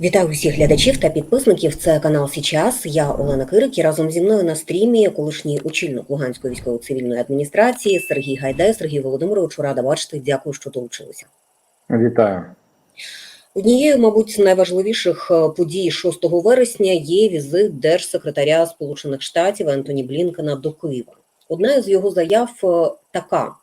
Вітаю усіх глядачів та підписників. Це канал Січас. Я Олена Кирик і разом зі мною на стрімі колишній очільник Луганської військово-цивільної адміністрації Сергій Гайдай. Сергій Володимировичу, рада бачити. Дякую, що долучилися. Вітаю. Однією, мабуть, з найважливіших е, подій 6 вересня є візит держсекретаря Сполучених Штатів Ентоні Блінкена до Києва. Одна з його заяв е, така: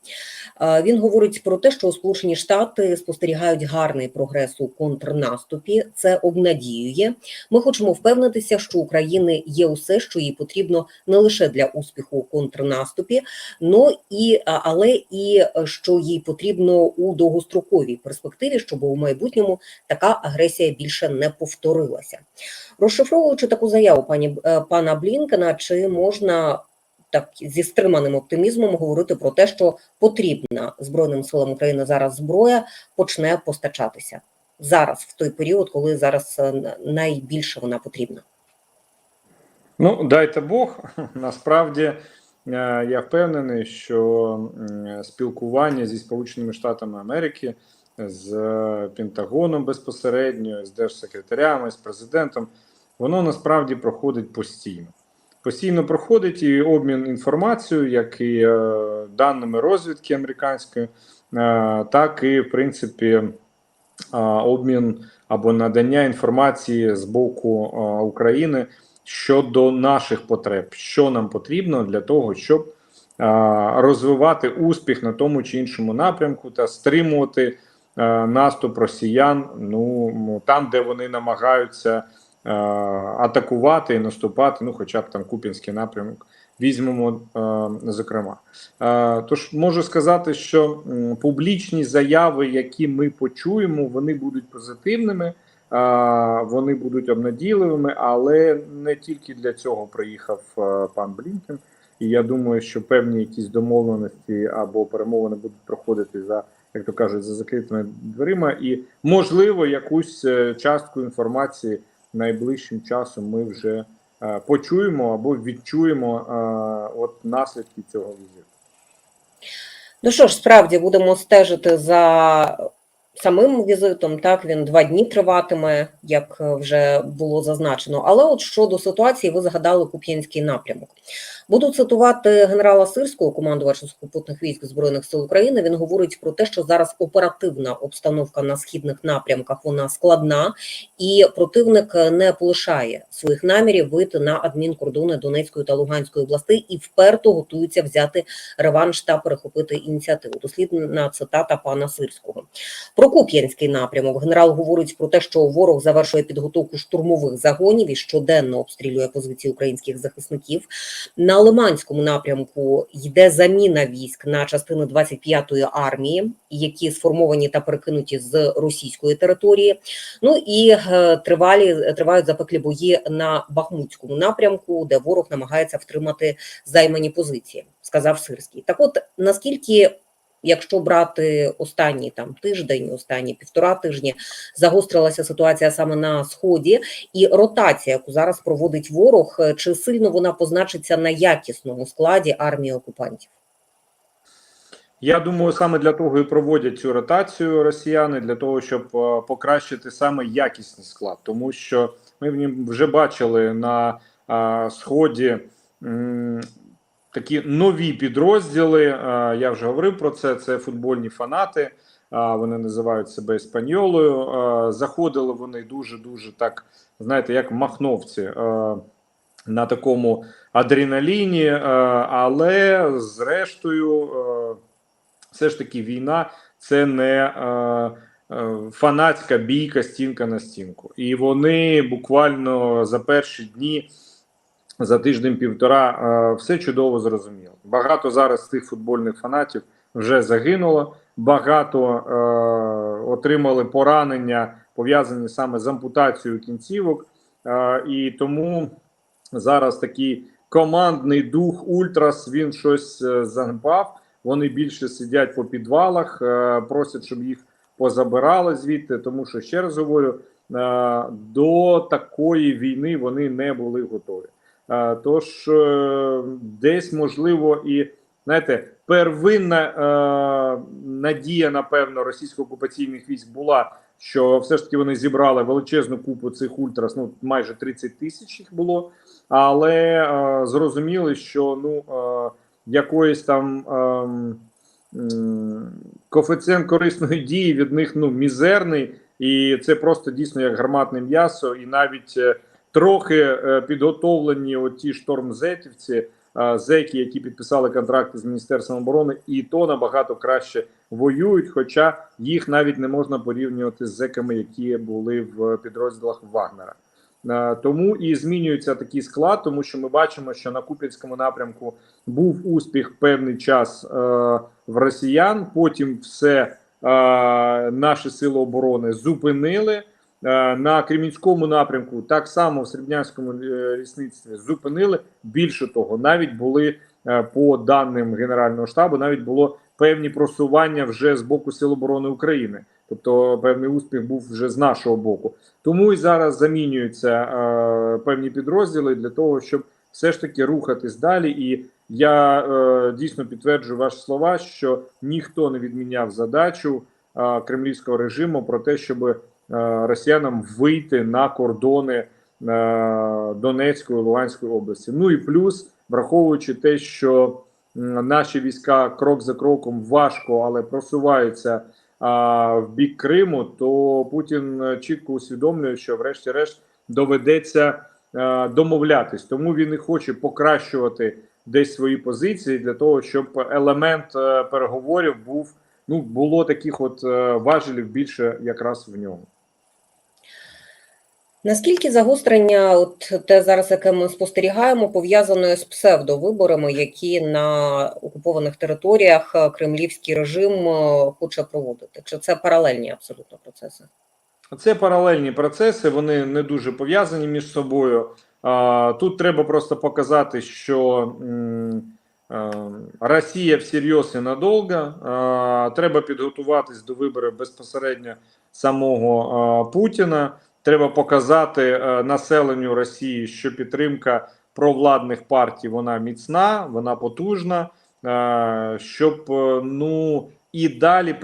Е, він говорить про те, що Сполучені Штати спостерігають гарний прогрес у контрнаступі. Це обнадіює. Ми хочемо впевнитися, що України є усе, що їй потрібно не лише для успіху у контрнаступі, но і але і е, що їй потрібно у довгостроковій перспективі, щоб у майбутньому така агресія більше не повторилася. Розшифровуючи таку заяву пані е, пана Блінкена, чи можна так зі стриманим оптимізмом говорити про те, що потрібна Збройним силам України зараз зброя почне постачатися зараз, в той період, коли зараз е, найбільше вона потрібна. Ну, дайте Бог. Насправді е, я впевнений, що спілкування зі Сполученими Штатами Америки, з е, Пентагоном безпосередньо, з держсекретарями, з президентом, воно насправді проходить постійно. Постійно проходить і обмін інформацією, як і е, даними розвідки американської, е, так і в принципі е, обмін або надання інформації з боку е, України щодо наших потреб, що нам потрібно для того, щоб е, розвивати успіх на тому чи іншому напрямку та стримувати е, наступ росіян. Ну там, де вони намагаються атакувати і наступати, ну, хоча б там Купінський напрямок. Візьмемо е, зокрема, е, тож можу сказати, що публічні заяви, які ми почуємо, вони будуть позитивними, вони будуть обнадійливими, але не тільки для цього приїхав е, пан Блінкен. І я думаю, що певні якісь домовленості або перемовини будуть проходити за, як то кажуть, за закритими дверима, і можливо якусь е, частку інформації найближчим часом ми вже е, почуємо або відчуємо е, от наслідки цього візиту. Ну що ж, справді будемо стежити за самим візитом. Так він два дні триватиме, як е, вже було зазначено. Але от щодо ситуації, ви згадали Куп'янський напрямок. Буду цитувати генерала Сирського, командувача сухопутних військ збройних сил України. Він говорить про те, що зараз оперативна обстановка на східних напрямках вона складна, і противник не полишає своїх намірів вийти на адмінкордони Донецької та Луганської областей і вперто готується взяти реванш та перехопити ініціативу. Дослідна цитата пана Сирського. Про Куп'янський напрямок генерал говорить про те, що ворог завершує підготовку штурмових загонів і щоденно обстрілює позиції українських захисників. На Лиманському напрямку йде заміна військ на частини 25-ї армії, які сформовані та перекинуті з російської території. Ну і е, тривалі тривають запеклі бої на Бахмутському напрямку, де ворог намагається втримати займані позиції, сказав Сирський. Так, от наскільки Якщо брати останній там тиждень, останні півтора тижні, загострилася ситуація саме на сході, і ротація, яку зараз проводить ворог, е, чи сильно вона позначиться на якісному складі армії окупантів? Я думаю, саме для того і проводять цю ротацію росіяни для того, щоб е, покращити саме якісний склад, тому що ми вже бачили на е, сході. Такі нові підрозділи. е, Я вже говорив про це. Це футбольні фанати. е, Вони називають себе еспаньолою. Е, Заходили вони дуже дуже так, знаєте, як махновці на такому адреналіні, але зрештою, все ж таки, війна це не фанатська бійка стінка на стінку. І вони буквально за перші дні. За тиждень-півтора е, все чудово зрозуміло. Багато зараз тих футбольних фанатів вже загинуло, багато е, отримали поранення, пов'язані саме з ампутацією кінцівок. Е, і тому зараз такий командний дух Ультрас він щось е. Вони більше сидять по підвалах, е, просять, щоб їх позабирали звідти. Тому що ще раз говорю, е, до такої війни вони не були готові. Е, Тож е, десь можливо і знаєте, первинна е, надія, напевно, російсько-окупаційних військ була що все ж таки вони зібрали величезну купу цих ультрас, ну майже 30 тисяч їх було, але зрозуміли, що ну якоїсь там. ем, коефіцієнт корисної дії від них ну мізерний, і це просто дійсно як гарматне м'ясо, і навіть трохи е, підготовлені оті штормзетівці, е, зеки, які підписали контракти з міністерством оборони, і то набагато краще воюють. Хоча їх навіть не можна порівнювати з зеками, які були в підрозділах Вагнера. Е, Тому і змінюється такий склад, тому що ми бачимо, що на Куп'янському напрямку був успіх певний час е, в росіян. Потім все е, наші сили оборони зупинили. Е, на Кремінському напрямку так само в Серебнянському е, лісництві зупинили. Більше того, навіть були е, по даним Генерального штабу, навіть було певні просування вже з боку Сил оборони України. Тобто певний успіх був вже з нашого боку. Тому і зараз замінюються е, певні підрозділи для того, щоб все ж таки рухатись далі. І я е, дійсно підтверджую ваші слова, що ніхто не відміняв задачу е, кремлівського режиму про те, щоб росіянам вийти на кордони е, Донецької Луганської області. Ну і плюс, враховуючи те, що наші війська крок за кроком важко, але просуваються в бік Криму, то Путін е, чітко усвідомлює, що, врешті-решт, доведеться е, домовлятись. Тому він і хоче покращувати десь свої позиції для того, щоб елемент е, переговорів був ну було таких от е, важелів більше якраз в ньому. Наскільки загострення, от те зараз, яке ми спостерігаємо, пов'язане з псевдовиборами, які на окупованих територіях е, кремлівський режим е, хоче проводити? Чи це паралельні абсолютно процеси? Це паралельні процеси, вони не дуже пов'язані між собою. Тут треба просто показати, що е, Росія всерйоз і надовго. Треба підготуватись до виборів безпосередньо самого Путіна. Треба показати е, населенню Росії, що підтримка провладних партій вона міцна, вона потужна, е, щоб е, ну і далі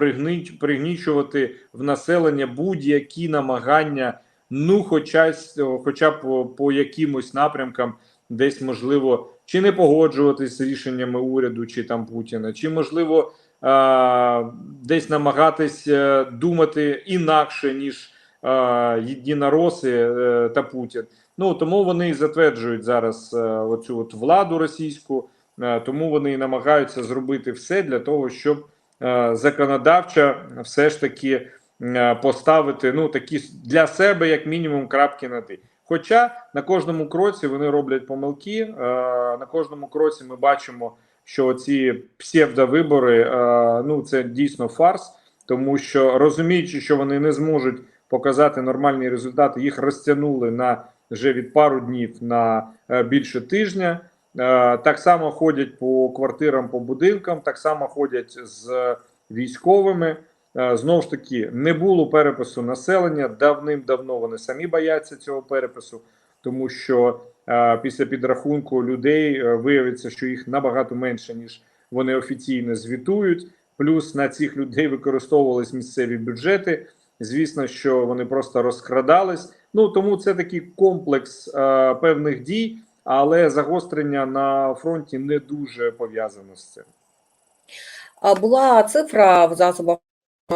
пригнічувати в населення будь-які намагання, ну, хоча, хоча б по, якимось напрямкам, десь можливо, чи не погоджуватись з рішеннями уряду, чи там Путіна, чи можливо десь намагатись думати інакше, ніж єдинороси е, та Путін. Ну тому вони і затверджують зараз е, оцю от владу російську, е, тому вони і намагаються зробити все для того, щоб законодавчо все ж таки поставити ну такі для себе, як мінімум, крапки на ти. Хоча на кожному кроці вони роблять помилки. На кожному кроці ми бачимо, що ці псевдовибори ну це дійсно фарс, тому що розуміючи, що вони не зможуть показати нормальні результати, їх розтягнули на вже від пару днів на е, більше тижня. Е, Так само ходять по квартирам, по будинкам, так само ходять з військовими. Е, Знову ж таки, не було перепису населення. Давним-давно вони самі бояться цього перепису, тому що після підрахунку людей виявиться, що їх набагато менше, ніж вони офіційно звітують. Плюс на цих людей використовувались місцеві бюджети. Звісно, що вони просто розкрадались. Ну тому це такий комплекс е, певних дій, але загострення на фронті не дуже пов'язано з цим. А була цифра в засобах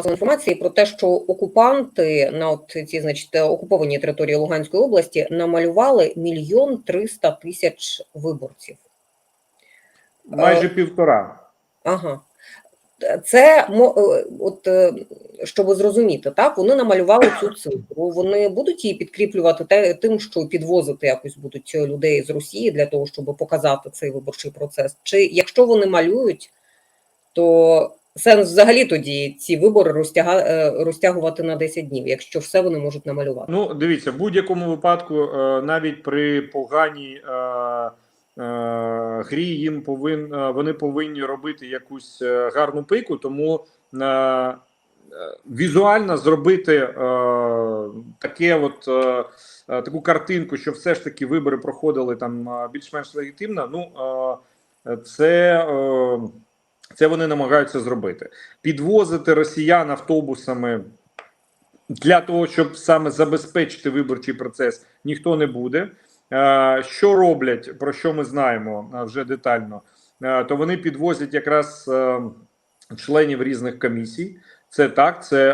інформації про те, що окупанти на от ці, значить, окуповані території Луганської області намалювали мільйон триста тисяч виборців. Майже півтора. Ага. Це е, от е, щоб зрозуміти, так вони намалювали цю цифру. Вони будуть її підкріплювати те, тим, що підвозити якось будуть людей з Росії для того, щоб показати цей виборчий процес. Чи якщо вони малюють, то сенс взагалі тоді ці вибори розтяга, е, розтягувати на 10 днів, якщо все вони можуть намалювати. Ну, дивіться, в будь-якому випадку, навіть при поганій грі їм повин, е, вони повинні робити якусь е, гарну пику, тому е, е, візуально зробити е, таке от, е, е, таку картинку, що все ж таки вибори проходили там е, більш-менш легітимно. Ну, е, це. Е, це вони намагаються зробити. Підвозити росіян автобусами для того, щоб саме забезпечити виборчий процес, ніхто не буде. Е, Що роблять, про що ми знаємо е, вже детально, Е, то вони підвозять якраз членів різних комісій. Це так, це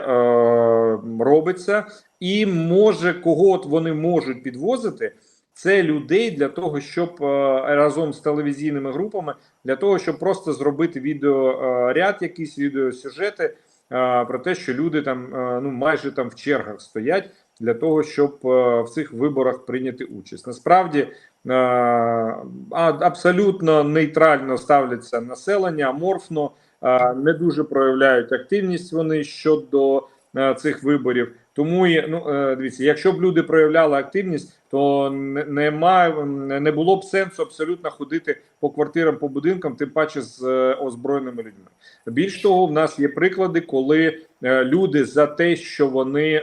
робиться, і може кого от вони можуть підвозити. Це людей для того, щоб разом з телевізійними групами для того, щоб просто зробити відеоряд, якісь відеосюжети про те, що люди там ну майже там в чергах стоять для того, щоб е, в цих виборах прийняти участь. Насправді е, абсолютно нейтрально ставляться населення, аморфно, е, не дуже проявляють активність вони щодо цих виборів. Тому ну дивіться, якщо б люди проявляли активність, то не, немає не було б сенсу абсолютно ходити по квартирам, по будинкам, тим паче з озброєними людьми. Більш того, в нас є приклади, коли люди за те, що вони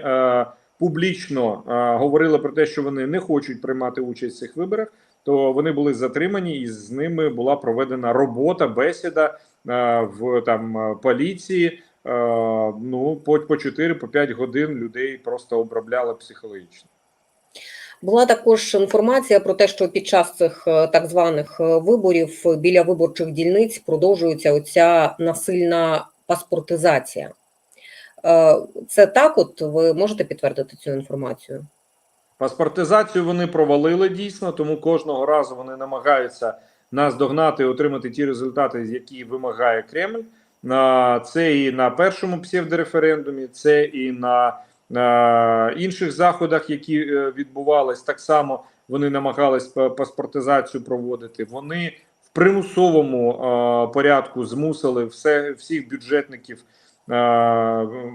публічно е, говорили про те, що вони не хочуть приймати участь в цих виборах, то вони були затримані, і з ними була проведена робота, бесіда е, в там е, поліції. Ну по, по 4 по 5 годин людей просто обробляли психологічно. Була також інформація про те, що під час цих так званих виборів біля виборчих дільниць продовжується оця насильна паспортизація. Е, Це так, от ви можете підтвердити цю інформацію? Паспортизацію вони провалили дійсно, тому кожного разу вони намагаються нас догнати і отримати ті результати, які вимагає Кремль. Це і на першому псевдореферендумі, це і на, інших заходах, які е, відбувались, так само вони намагались паспортизацію проводити. Вони в примусовому е, порядку змусили все всіх бюджетників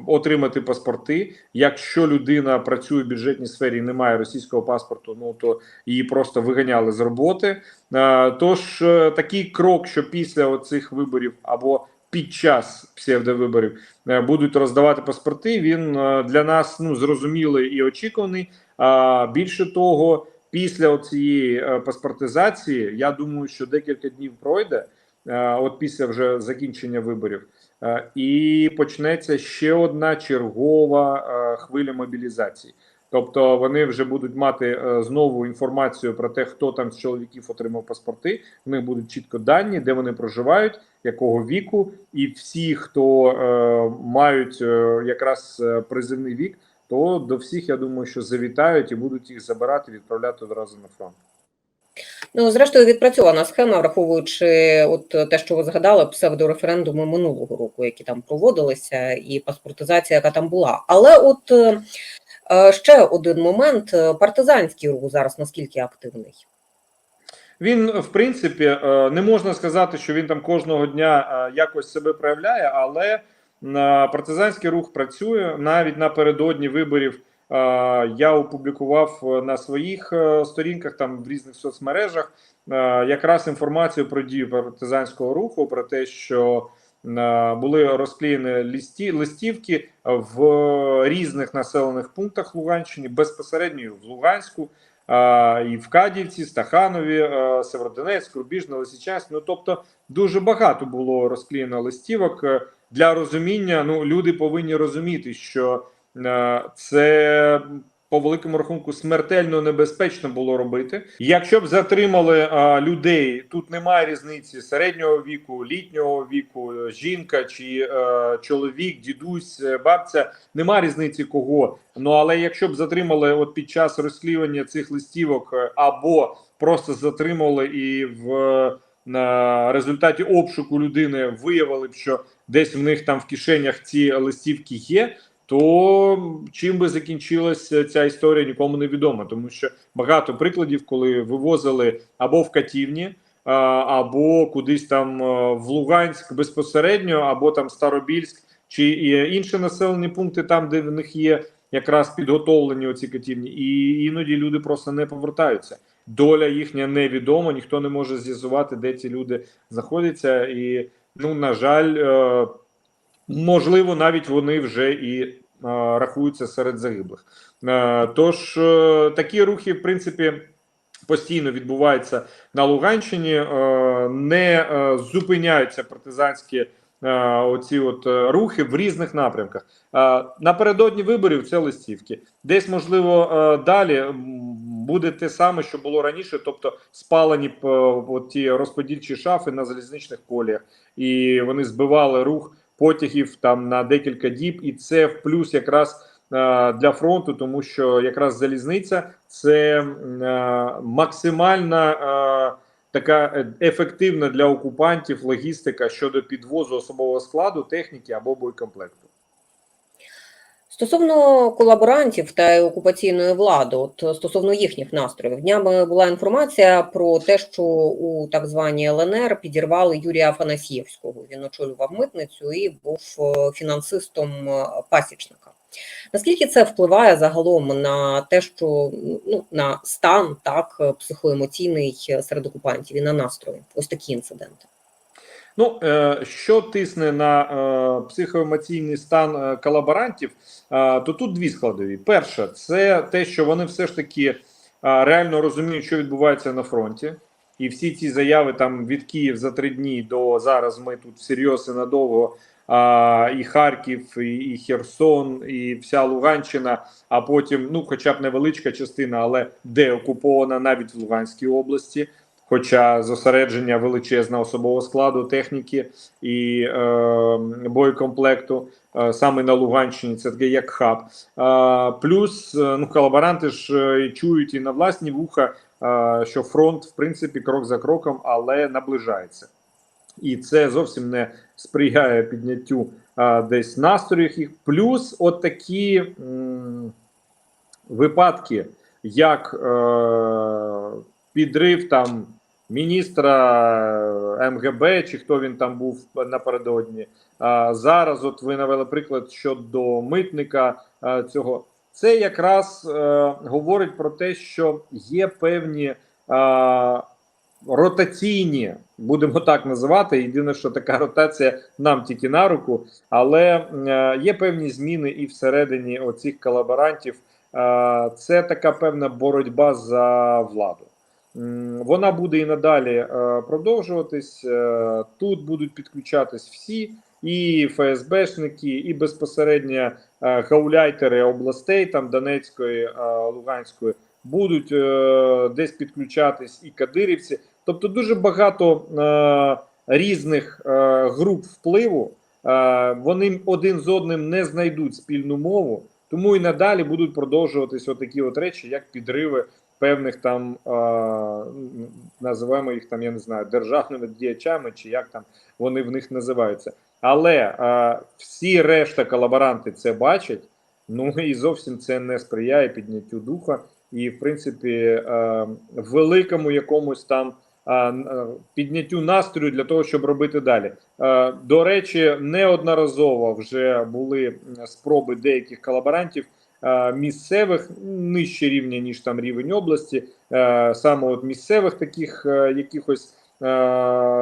отримати паспорти. Якщо людина працює в бюджетній сфері і не має російського паспорту, ну то її просто виганяли з роботи. Е, Тож е, такий крок, що після оцих виборів або під час псевдовиборів е, будуть роздавати паспорти, він е, для нас ну зрозумілий і очікуваний. А більше того, після цієї паспортизації, я думаю, що декілька днів пройде, е, от після вже закінчення виборів. Е, І почнеться ще одна чергова е, хвиля мобілізації. Тобто вони вже будуть мати е, знову інформацію про те, хто там з чоловіків отримав паспорти. В них будуть чітко дані, де вони проживають, якого віку, і всі, хто е, мають е, якраз е, призивний вік, то до всіх я думаю, що завітають і будуть їх забирати, відправляти одразу на фронт. Ну, зрештою, відпрацьована схема, враховуючи от те, що ви згадали, псевдореферендуми минулого року, які там проводилися, і паспортизація, яка там була. Але от е, е, ще один момент: е, партизанський рух зараз наскільки активний? Він, в принципі, не можна сказати, що він там кожного дня якось себе проявляє, але партизанський рух працює навіть напередодні виборів. Я опублікував е, на своїх е, сторінках там в різних соцмережах е, якраз інформацію про дію партизанського руху, про те, що були розклеєні листі, листівки в різних населених пунктах Луганщини, безпосередньо в Луганську. І в Кадівці, Стаханові, Северодонецьк, Рубіжне, Лисичанськ. Ну тобто дуже багато було розклеєно листівок для розуміння. Ну люди повинні розуміти, що це по великому рахунку смертельно небезпечно було робити. Якщо б затримали а, людей, тут немає різниці середнього віку, літнього віку, е, жінка чи е, чоловік, дідусь, е, бабця. Немає різниці кого. Ну але якщо б затримали от під час розслідування цих листівок, е, або просто затримали і в е, на результаті обшуку людини виявили б, що десь в них там в кишенях ці листівки є. То чим би закінчилася ця історія, нікому не відомо, тому що багато прикладів, коли вивозили або в катівні, або кудись там е, в Луганськ безпосередньо, або там Старобільськ, чи інші населені пункти, там де в них є якраз підготовлені оці катівні, і іноді люди просто не повертаються. Доля їхня невідома, ніхто не може з'ясувати, де ці люди знаходяться, і ну на жаль. Можливо, навіть вони вже і е, рахуються серед загиблих. Е, тож е, такі рухи, в принципі, постійно відбуваються на Луганщині, не зупиняються партизанські оці от рухи в різних напрямках. Напередодні виборів це листівки. Десь можливо далі буде те саме, що було раніше, тобто спалені ті розподільчі шафи на залізничних коліях, і вони збивали рух потягів там на декілька діб, і це в плюс якраз. е, Для фронту, тому що якраз залізниця це е, максимальна е, така ефективна для окупантів логістика щодо підвозу особового складу, техніки або боєкомплекту. Стосовно колаборантів та окупаційної влади, от стосовно їхніх настроїв, днями була інформація про те, що у так званій ЛНР підірвали Юрія Афанасьєвського. Він очолював митницю і був е, фінансистом е, пасічника. Наскільки це впливає загалом на те, що ну на стан так психоемоційний серед окупантів і на настрої? Ось такі інциденти. Ну, е, що тисне на е, психоемоційний стан е, колаборантів, то тут дві складові. Перше, це те, що вони все ж таки реально розуміють, що відбувається на фронті. І всі ці заяви там від Київ за три дні до зараз ми тут всерйоз і надовго. А, і Харків, і, і Херсон, і вся Луганщина, а потім, ну, хоча б невеличка частина, але де окупована навіть в Луганській області. Хоча зосередження величезного особового складу, техніки і е, боєкомплекту е, саме на Луганщині, це таке як хаб. Е, плюс е, ну колаборанти ж е, чують і на власні вуха, е, що фронт, в принципі, крок за кроком, але наближається. І це зовсім не сприяє підняттю е, десь настроїв їх. Плюс от такі м, випадки, як е, підрив там міністра МГБ, чи хто він там був напередодні. А зараз, от ви навели приклад щодо митника а, цього. Це якраз е, говорить про те, що є певні е, ротаційні, будемо так називати. Єдине, що така ротація нам тільки на руку, але е, є певні зміни і всередині оцих колаборантів. Е, це така певна боротьба за владу. Вона буде і надалі е, продовжуватись. Е, Тут будуть підключатись всі, і ФСБшники, і безпосередньо е, гауляйтери областей, там Донецької, Луганської, будуть десь підключатись і кадирівці. Тобто дуже багато різних груп впливу. Вони один з одним не знайдуть спільну мову, тому і надалі будуть продовжуватись отакі от речі, як підриви певних там називаємо їх там, я не знаю, державними діячами, чи як там вони в них називаються. Але всі решта колаборанти це бачать. Ну і зовсім це не сприяє підняттю духа, і в принципі великому якомусь там підняттю настрою для того, щоб робити далі. До речі, неодноразово вже були спроби деяких колаборантів місцевих нижче рівня ніж там рівень області, е, саме от місцевих таких е, якихось е,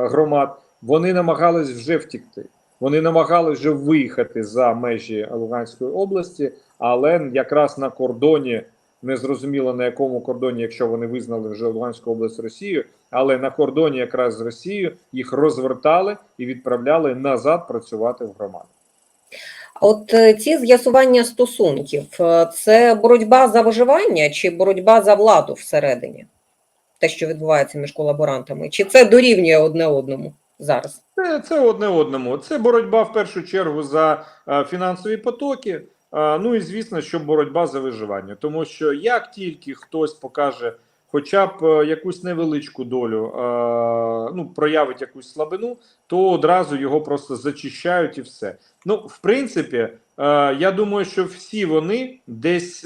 громад. Вони намагались вже втікти. Вони намагались вже виїхати за межі Луганської області, але якраз на кордоні незрозуміло на якому кордоні, якщо вони визнали вже Луганську область Росією, але на кордоні якраз з Росією їх розвертали і відправляли назад працювати в громаду. От е, ці з'ясування стосунків е, це боротьба за виживання чи боротьба за владу всередині? Те, що відбувається між колаборантами, чи це дорівнює одне одному зараз? Це, це одне одному. Це боротьба в першу чергу за е, фінансові потоки. ну і звісно, що боротьба за виживання. Тому що як тільки хтось покаже хоча б е, якусь невеличку долю, е, ну проявить якусь слабину, то одразу його просто зачищають і все. Ну, в принципі, е, я думаю, що всі вони десь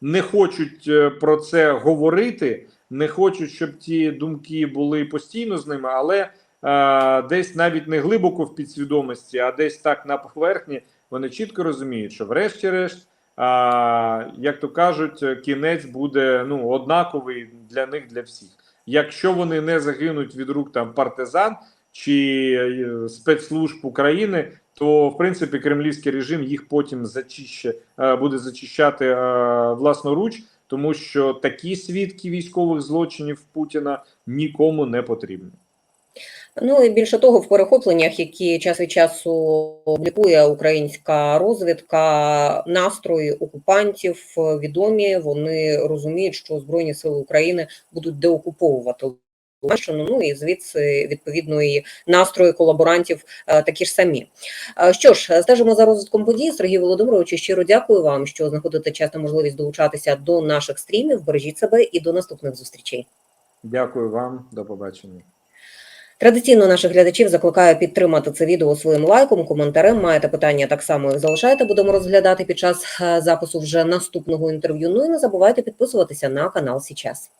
не хочуть про це говорити, не хочуть, щоб ті думки були постійно з ними, але десь навіть не глибоко в підсвідомості, а десь так на поверхні, вони чітко розуміють, що врешті-решт, а, як то кажуть, кінець буде ну, однаковий для них, для всіх. Якщо вони не загинуть від рук там партизан чи е, спецслужб України, то в принципі кремлівський режим їх потім зачище, е, буде зачищати е, власноруч, тому що такі свідки військових злочинів Путіна нікому не потрібні. Ну і більше того, в перехопленнях, які час від часу облікує українська розвідка, настрої окупантів відомі. Вони розуміють, що Збройні сили України будуть деокуповувати Луганщину, ну і звідси відповідно і настрої колаборантів е, такі ж самі. Е, Що ж, стежимо за розвитком подій. Сергій Володимирович, щиро дякую вам, що знаходите час та можливість долучатися до наших стрімів. Бережіть себе і до наступних зустрічей. Дякую вам, до побачення. Традиційно наших глядачів закликаю підтримати це відео своїм лайком, коментарем. Маєте питання так само як залишайте. Будемо розглядати під час е, запису вже наступного інтерв'ю. Ну і не забувайте підписуватися на канал Січас.